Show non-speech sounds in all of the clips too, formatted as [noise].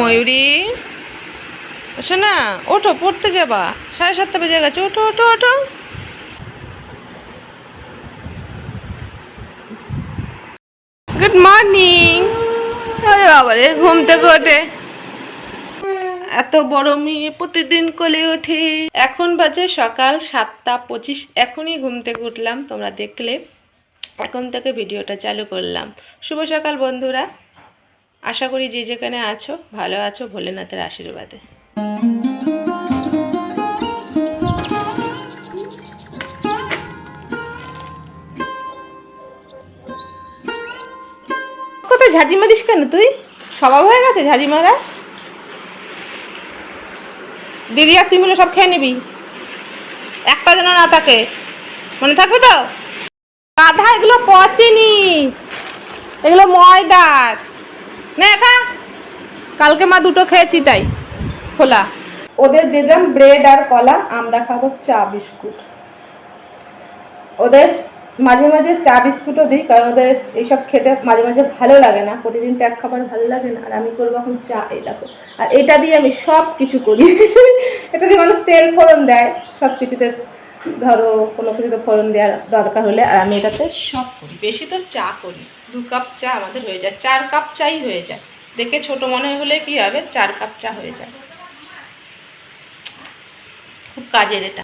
ময়ূরী, আসো না, ওঠো, পড়তে যাবা। সাড়ে সাতটা বেজে গেছে, ওঠো ওঠো ওঠো। গুড মর্নিং আরে বাবা রে ঘুম থেকে ওঠে। এত বড় মেয়ে প্রতিদিন কোলে ওঠে। এখন বাজে সকাল সাতটা পঁচিশ, এখনই ঘুম থেকে উঠলাম, তোমরা দেখলে। এখন থেকে ভিডিওটা চালু করলাম। শুভ সকাল, বন্ধুরা। আশা করি যে যেখানে আছো, ভালো আছো, ভোলেনাথের আশীর্বাদে। কোথায় ঝাঁঝি মারিস কেন তুই? স্বভাব হয়ে গেছে ঝাঁঝি মারা দিদি আর তুই মিলে সব খেয়ে নিবি। একটা যেন না থাকে। মনে থাকবে তো? কাঁধা এগুলো পচেনি। এগুলো ময়দার। না একা কালকে মা দুটো খেয়েছি তাই। খোলা। ওদের দিলাম ব্রেড আর কলা, আমরা খাব চা, বিস্কুট। ওদের মাঝে মাঝে চা বিস্কুটও দিই, কারণ ওদের এইসব খেতে মাঝে মাঝে ভালো লাগে না। প্রতিদিন তো এক খাবার ভালো লাগে না, আর আমি করব এখন চা, এই দেখো। আর এটা দিয়ে আমি সব কিছু করি। [laughs] এটা দিয়ে মানুষ তেল ফোড়ন দেয় সব কিছুতে ধরো কোনো কিছুতে ফোড়ন দেওয়ার দরকার হলে, আর আমি এটাতে সব করি। বেশি তো চা করি। দু কাপ চা আমাদের হয়ে যায়, চার কাপ চাই হয়ে যায়। দেখে ছোট মনে হলে কি হবে, চার কাপ চা হয়ে যায়। খুব কাজের এটা।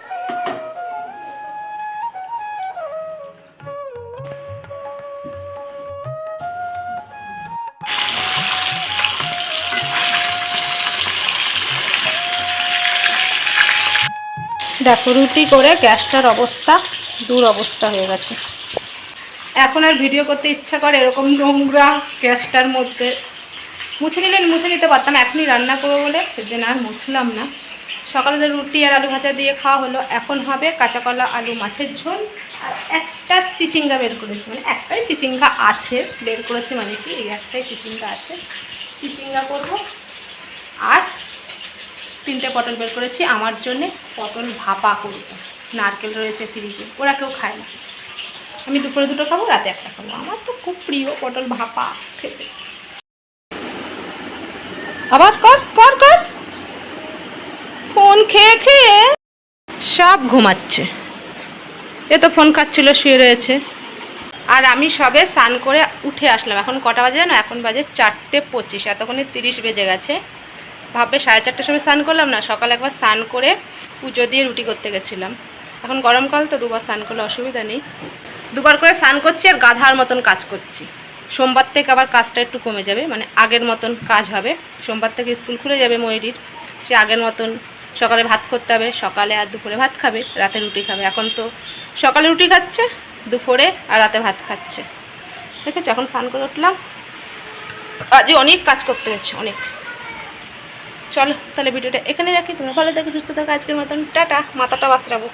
দেখো, রুটি করে গ্যাসটার অবস্থা, দূর অবস্থা হয়ে গেছে। এখন আর ভিডিও করতে ইচ্ছা করে এরকম নোংরা গ্যাসটার মধ্যে। মুছে নিলে, মুছে নিতে পারতাম, এখনই রান্না করব বলে সেজন্য আর মুছলাম না। সকালে তো রুটি আর আলু ভাজা দিয়ে খাওয়া হলো, এখন হবে কাঁচা কলা আলু, মাছের ঝোল আর একটা চিচিঙ্গা বের করেছি। মানে একটাই চিচিঙ্গা আছে, বের করেছি মানে কি, এই একটাই চিচিঙ্গা আছে। চিচিঙ্গা করব। আর তিনটে পটল বের করেছি, আমার জন্যে পটল ভাপা করব। নারকেল রয়েছে ফ্রিজে, ওরা কেউ খায় না। আমি দুপুরে দুটো খাব, রাতে একটা খাব। আমার তো খুব প্রিয় পটল ভাপা খেতে। আবার কর কর কর। ফোন খেয়ে খেয়ে সব ঘুমাচ্ছে। এ তো ফোন খাচ্ছিল, শুয়ে রয়েছে। আর আমি সবে স্নান করে উঠে আসলাম। এখন কটা বাজে না এখন বাজে চারটে পঁচিশ, এতক্ষণে তিরিশ বেজে গেছে। ভাববে সাড়ে চারটার সময় স্নান করলাম না, সকালে একবার স্নান করে পুজো দিয়ে রুটি করতে গেছিলাম। এখন গরমকাল তো দুবার স্নান করলে অসুবিধা নেই। দুবার করে স্নান করছি আর গাধার মতন কাজ করছি। সোমবার থেকে আবার কাজটা একটু কমে যাবে মানে আগের মতন কাজ হবে। সোমবার থেকে স্কুল খুলে যাবে ময়ূরীর। সে আগের মতন সকালে ভাত করতে হবে, সকালে আর দুপুরে ভাত খাবে, রাতে রুটি খাবে। এখন তো সকালে রুটি খাচ্ছে, দুপুরে আর রাতে ভাত খাচ্ছে। দেখেছ? এখন স্নান করে উঠলাম। আজ অনেক কাজ করতে হচ্ছে অনেক। চলো তাহলে ভিডিওটা এখানে রাখি। তোমরা ভালো থাকো, সুস্থ থাকো। আজকের মতন টাটা। মাথাটা বাঁচড়াবো।